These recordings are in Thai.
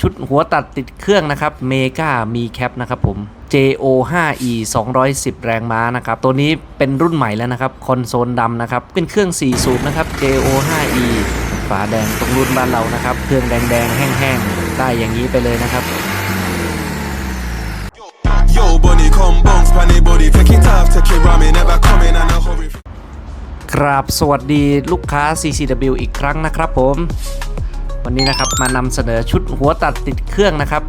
ชุดหัวตัดติดเครื่องนะครับเมกามีแคปนะครับผม JO 5 E 210 แรงม้านะครับ ตัวนี้เป็นรุ่นใหม่แล้วนะครับ คอนโซลดำนะครับ เป็นเครื่อง 4 สูบนะครับ JO 5 E ฝาแดงตรงรุ่นบ้านเรานะครับ เครื่องแดงๆ แห้งๆ ได้อย่างนี้ไปเลยนะครับ Yo, bunny, come bounce, panny body, take it off, take it ramen, never coming and a hurry. ครับสวัสดีลูกค้า CCW อีกครั้งนะครับผม วันนี้นะครับมานำเสนอชุดหัวตัดติดเครื่องนะครับ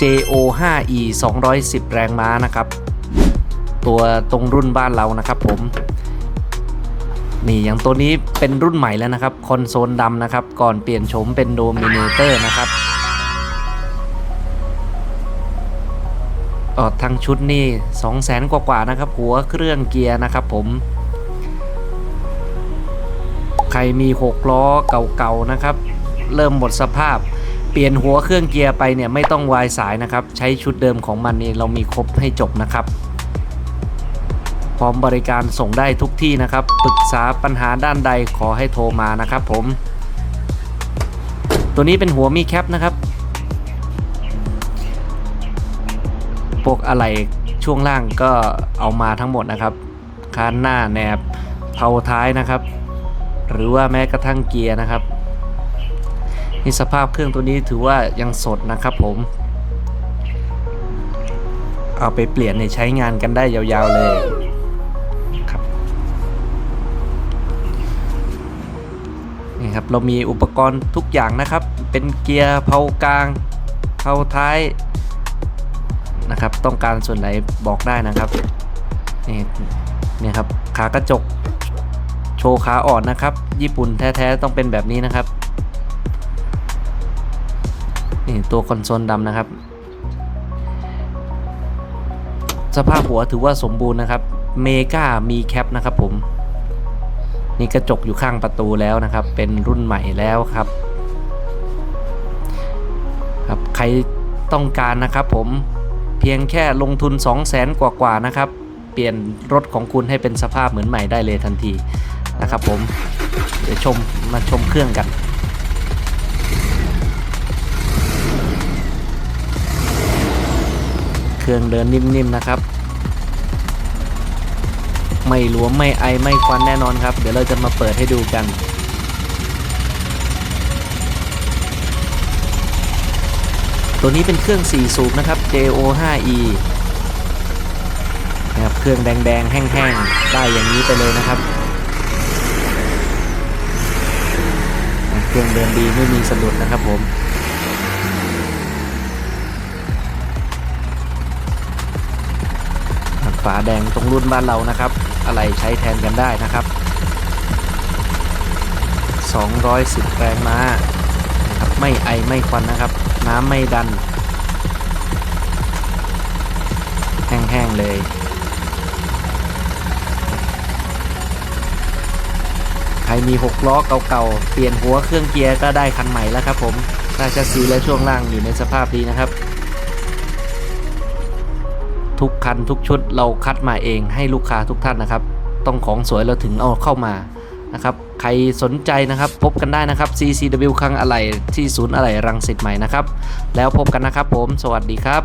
JO 5 E 210 แรงม้านะครับ ตัวตรงรุ่นบ้านเรานะครับผม นี่อย่างตัวนี้เป็นรุ่นใหม่แล้วนะครับ คอนโซลดำนะครับ ก่อนเปลี่ยนโฉมเป็นโดมิเนเตอร์นะครับออกทั้งชุดนี่2 0 0แสนกว่าๆนะครับ หัวเครื่องเกียร์นะครับผม ใครมี 6 ล้อเก่าๆนะครับ เริ่มหมดสภาพ เปลี่ยนหัวเครื่องเกียร์ไปเนี่ยไม่ต้องวายสายนะครับ ใช้ชุดเดิมของมันนี่เรามีครบให้จบนะครับ พร้อมบริการส่งได้ทุกที่นะครับ ปรึกษาปัญหาด้านใดขอให้โทรมานะครับผม ตัวนี้เป็นหัวมีแคปนะครับพวกอะไรช่วงล่างก็เอามาทั้งหมดนะครับคานหน้าแหนบเผาท้ายนะครับ หรือว่าแม้กระทั่งเกียร์นะครับนี่สภาพเครื่องตัวนี้ถือว่ายังสดนะครับผม เอาไปเปลี่ยนในใช้งานกันได้ยาวๆเลยครับนี่ครับเรามีอุปกรณ์ทุกอย่างนะครับ เป็นเกียร์เผากลางเผาท้ายนะครับ ต้องการส่วนไหนบอกได้นะครับนี่นี่ครับขากระจก โชว์ขาอ่อนนะครับ ญี่ปุ่นแท้ๆต้องเป็นแบบนี้นะครับ นี่ตัวคอนโซลดำนะครับ สภาพหัวถือว่าสมบูรณ์นะครับ เมกามีแคปนะครับผม นี่กระจกอยู่ข้างประตูแล้วนะครับ เป็นรุ่นใหม่แล้วครับ ครับใครต้องการนะครับผมเพียงแค่ลงทุน 2 0 0แสนกว่าๆนะครับ เปลี่ยนรถของคุณให้เป็นสภาพเหมือนใหม่ได้เลยทันที นะครับผม เดี๋ยวชมมาชมเครื่องกันเครื่องเดินนิ่มๆนะครับ ไม่หลวมไม่ไอไม่ควันแน่นอนครับ เดี๋ยวเราจะมาเปิดให้ดูกันตัวนี้เป็นเครื่อง 4 สูบนะครับ JO 5E นะครับ เครื่องแดง ๆ แห้ง ๆ ได้อย่างนี้ไปเลยนะครับ เครื่องเดินดีไม่มีสะดุดนะครับผมฝาแดงตรงรุ่นบ้านเรานะครับ อะไรใช้แทนกันได้นะครับ 210 แรงม้านะครับไม่ไอไม่ควันนะครับ น้ำไม่ดัน แห้งๆเลย มี 6 ล้อเก่าๆ เปลี่ยนหัวเครื่องเกียร์ก็ได้คันใหม่แล้วครับผมราชสีและช่วงล่างอยู่ในสภาพดีนะครับ ทุกคันทุกชุดเราคัดมาเองให้ลูกค้าทุกท่านนะครับ ต้องของสวยเราถึงเอาเข้ามานะครับ ใครสนใจนะครับ พบกันได้นะครับ CCW คลังอะไหล่ที่ศูนย์อะไหล่รังสิตใหม่นะครับ แล้วพบกันนะครับผม สวัสดีครับ